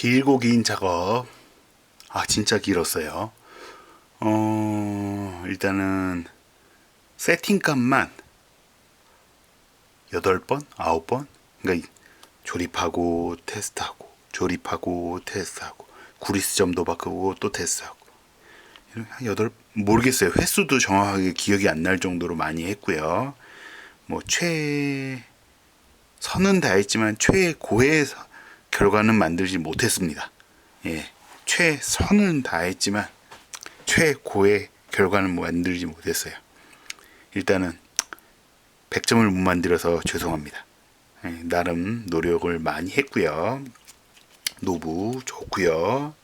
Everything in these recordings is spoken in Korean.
길고 긴 작업. 아, 진짜 길었어요. 어, 일단은 세팅값만 8번? 9번? 그러니까 이- 조립하고 테스트하고 조립하고 테스트하고 구리스점도 바꾸고 또 테스트하고 이렇게 한 여덟 모르겠어요. 횟수도 정확하게 기억이 안 날 정도로 많이 했고요. 뭐 최 선은 다 했지만 최고의 서- 결과는 만들지 못했습니다. 예, 최선은 다했지만 최고의 결과는 만들지 못했어요. 일단은 100점을 못 만들어서 죄송합니다. 예, 나름 노력을 많이 했고요. 노부 좋고요.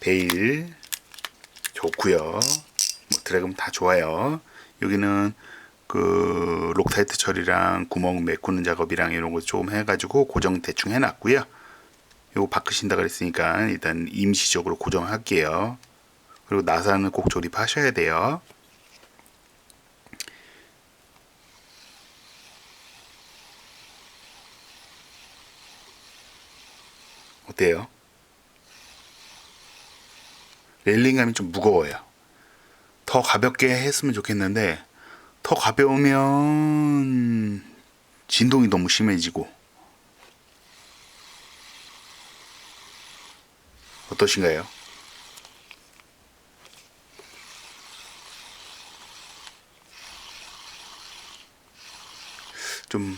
베일 좋고요. 뭐 드래곤 다 좋아요. 여기는 그 록타이트 처리랑 구멍 메꾸는 작업이랑 이런 거 좀 해가지고 고정 대충 해놨고요. 요거 바꾸신다 그랬으니까 일단 임시적으로 고정할게요. 그리고 나사는 꼭 조립하셔야 돼요. 어때요? 레일링감이 좀 무거워요. 더 가볍게 했으면 좋겠는데 더 가벼우면 진동이 너무 심해지고 어떠신가요? 좀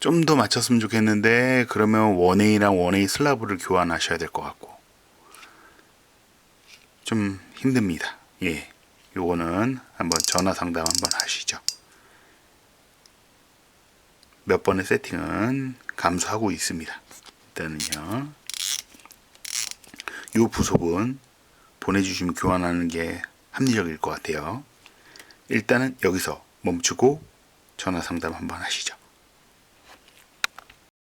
좀 더 맞췄으면 좋겠는데 그러면 원웨이랑 원웨이 슬라브를 교환하셔야 될 것 같고 좀 힘듭니다. 예, 요거는 한번 전화 상담 한번 하시죠. 몇 번의 세팅은 감수하고 있습니다. 일단은요, 요 부속은 보내주시면 교환하는 게 합리적일 것 같아요. 일단은 여기서 멈추고 전화 상담 한번 하시죠.